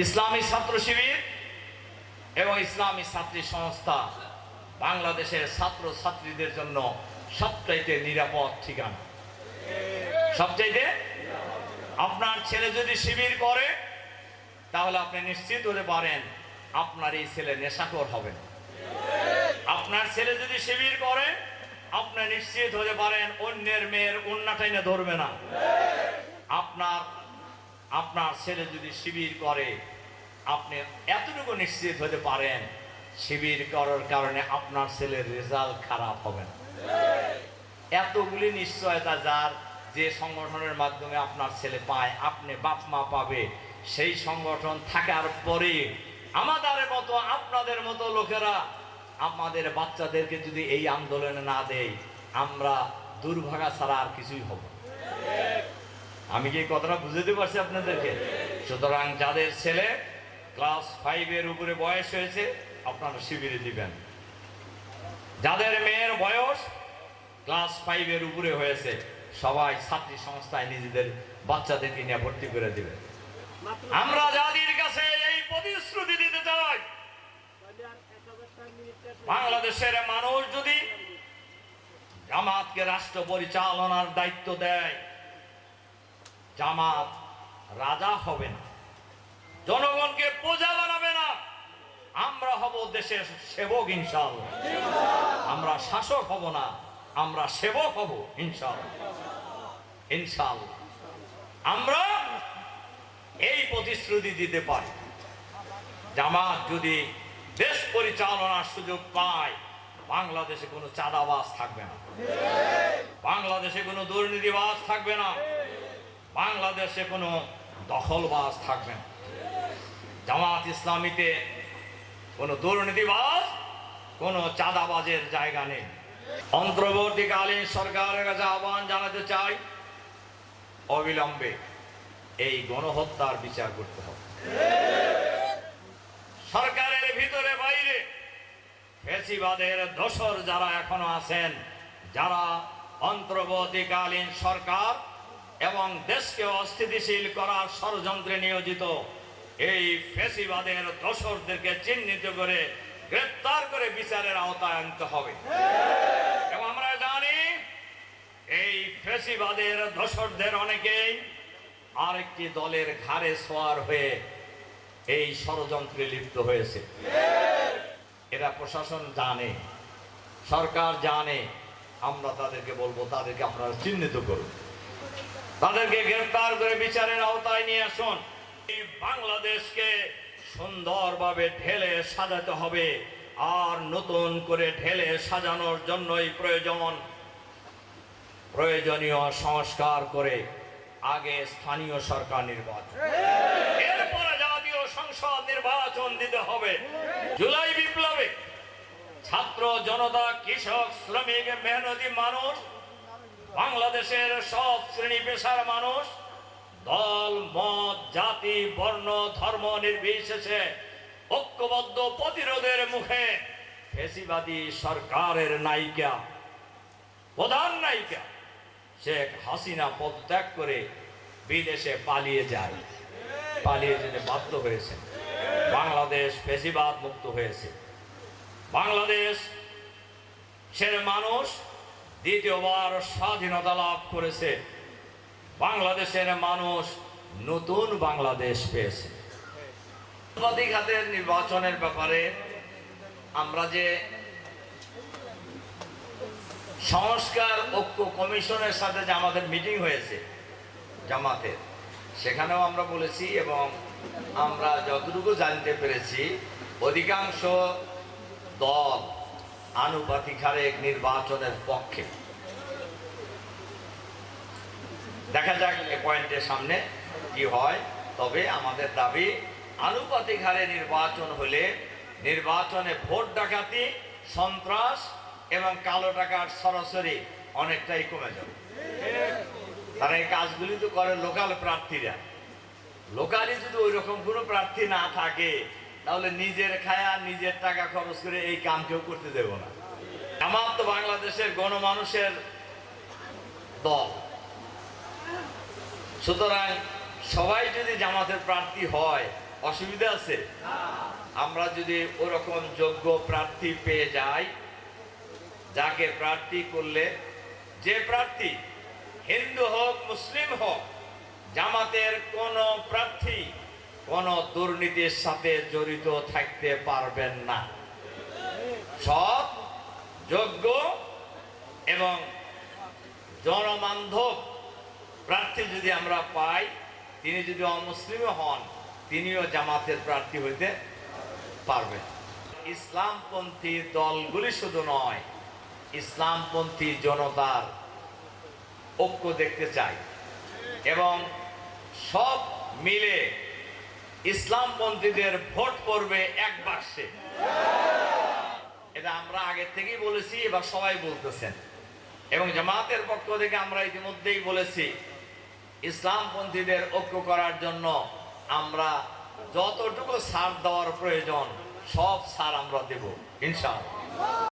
ইসলামী ছাত্র শিবির এবং ইসলামী ছাত্রী সংস্থা বাংলাদেশের ছাত্র ছাত্রীদের জন্য সবচাইতে নিরাপদ ঠিকানা। সবচাইতে আপনার ছেলে যদি শিবির করে, তাহলে আপনি নিশ্চিত হতে পারেন আপনার এই ছেলে নেশাখোর হবে না। আপনার ছেলে যদি শিবির করে, আপনি নিশ্চিত হতে পারেন অন্যের মেয়ের উন্নাটাইনে ধরবে না। আপনার আপনার ছেলে যদি শিবির করে, আপনি এতটুকু নিশ্চিত হতে পারেন, শিবির করার কারণে আপনার ছেলের রেজাল্ট খারাপ হবে না এতগুলি নিশ্চয়তা যার যে সংগঠনের মাধ্যমে আপনার ছেলে পায়, আপনি বাপ মা পাবে, সেই সংগঠন থাকার পরে আমাদের মতো, আপনাদের মতো লোকেরা আমাদের বাচ্চাদেরকে যদি এই আন্দোলনে না দেয়, আমরা দুর্ভাগা ছাড়া আর কিছুই হব। আমি কি কথাটা বুঝতে পারছি আপনাদেরকে? সুতরাং যাদের ছেলে ক্লাস ফাইভের উপরে বয়স হয়েছে, আপনারা শিবিরে দিবেন। যাদের মেয়ের বয়স ক্লাস ফাইভের উপরে হয়েছে, সবাই ছাত্রী সংস্থায় নিজেদের বাচ্চাদেরকে নিয়ে ভর্তি করে দিবে। আমরা যাদের কাছে এই প্রতিশ্রুতি দিতে চাই। বাংলাদেশের মানুষ যদি জামাতকে রাষ্ট্র পরিচালনার দায়িত্ব দেয় জামাত রাজা হবে না। জনগণকে প্রজা বানাবে না। আমরা হব দেশের সেবক ইনশাআল্লাহ। আমরা শাসক হব না, আমরা সেবক হব ইনশাআল্লাহ। ইনশাআল্লাহ। আমরা এই প্রতিশ্রুতি দিতে পারি। জামাত যদি দেশ পরিচালনার সুযোগ পায়, বাংলাদেশে কোনো চাঁদাবাজ থাকবে না। বাংলাদেশে কোনো দুর্নীতিবাজ থাকবে না। বাংলাদেশে কোনো দখলবাজ থাকবে না। জামাত ইসলামীতে কোনো দুর্নীতিবাজ, কোনো চাঁদাবাজের জায়গা নেই। অন্তর্বর্তীকালীন সরকারের কাছে আহ্বান জানাতে চাই, অবিলম্বে এই গণহত্যার বিচার করতে হবে। সরকারের ভিতরে বাইরে ফেসিবাদের দোসর যারা এখনও আছেন, যারা অন্তর্বর্তীকালীন সরকার এবং দেশকে অস্থিতিশীল করার ষড়যন্ত্রে নিয়োজিত। এই ফেসিবাদের দোসরদেরকে চিহ্নিত করে, গ্রেপ্তার করে বিচারের আওতায় আনতে হবে। এবং আমরা জানি, এই ফেসিবাদের দোসরদের অনেকেই আরেকটি দলের ঘাড়ে সোয়ার হয়ে এই ষড়যন্ত্রে লিপ্ত হয়েছে। এরা প্রশাসন জানে, সরকার জানে, আমরা তাদেরকে বলব, তাদেরকে আপনারা চিহ্নিত করুন। তাদেরকে গ্রেফতার করে বিচারের আওতায় নিয়ে আসুন। এই বাংলাদেশকে সুন্দরভাবে ঢেলে সাজাতে হবে আর নতুন করে ঢেলে সাজানোর জন্যই প্রয়োজন, প্রয়োজনীয় সংস্কার করে আগে স্থানীয় সরকার নির্বাচন। এরপরে জাতীয় সংসদ নির্বাচন দিতে হবে। জুলাই বিপ্লবে ছাত্র জনতা কৃষক শ্রমিক মেহনতি মানুষ বাংলাদেশের সব শ্রেণি পেশার মানুষ দল, মত, জাতি, বর্ণ, ধর্ম নির্বিশেষে ঐক্যবদ্ধ প্রতিরোধের মুখে ফেসিবাদী সরকারের নায়িকা, প্রধান নায়িকা শেখ হাসিনা পদত্যাগ করে বিদেশে পালিয়ে যায়। পালিয়ে যেতে বাধ্য হয়েছে। বাংলাদেশ ফেসিবাদ মুক্ত হয়েছে। বাংলাদেশ সের মানুষ দ্বিতীয়বার স্বাধীনতা লাভ করেছে। বাংলাদেশের মানুষ নতুন বাংলাদেশ পেয়েছে। নির্বাচনের ব্যাপারে আমরা যে সংস্কার ঐক্য কমিশনের সাথে যে আমাদের মিটিং হয়েছে জামাতের, সেখানেও আমরা বলেছি এবং আমরা যতটুকু জানতে পেরেছি, অধিকাংশ দল আনুপাতিক হারে নির্বাচনের পক্ষে। দেখা যাক এ পয়েন্টের সামনে কি হয়, তবে আমাদের দাবি, আনুপাতিক হারে নির্বাচন হলে নির্বাচনে ভোট ডাকাতি, সন্ত্রাস এবং কালো টাকার সরাসরি অনেকটাই কমে যাবে। তারা এই কাজগুলি তো করে লোকাল প্রার্থীরা। লোকালি যদি ওই রকম কোনো প্রার্থী না থাকে তাহলে নিজের খায়া, নিজের টাকা খরচ করে এই কাম কেউ করতে দেব না। আমার তো বাংলাদেশের গণমানুষের দল। সুতরাং সবাই যদি জামাতের প্রার্থী হয়, অসুবিধা আছে? আমরা যদি ওরকম যোগ্য প্রার্থী পেয়ে যাই, যাকে প্রার্থী করলে যে প্রার্থী হিন্দু হোক, মুসলিম হোক, জামাতের কোন প্রার্থী কোন দুর্নীতির সাথে জড়িত থাকতে পারবেন না। সৎ, যোগ্য এবং জনবান্ধব প্রার্থী যদি আমরা পাই, তিনি যদি অমুসলিম হন, তিনিও জামাতের প্রার্থী হইতে পারবেন। ইসলামপন্থী দলগুলি শুধু নয়, ইসলামপন্থী জনতার ঐক্য দেখতে চাই এবং সব মিলে ইসলামপন্থীদের ভোট করবে এক বাক্সে এটা আমরা আগে থেকেই বলেছি, এবার সবাই বলতেছেন। এবং জামাতের পক্ষ থেকে আমরা ইতিমধ্যেই বলেছি, ইসলামপন্থীদের ঐক্য করার জন্য আমরা যতটুকু সার দেওয়ার প্রয়োজন, সব সার আমরা দেব, ইনশাআল্লাহ।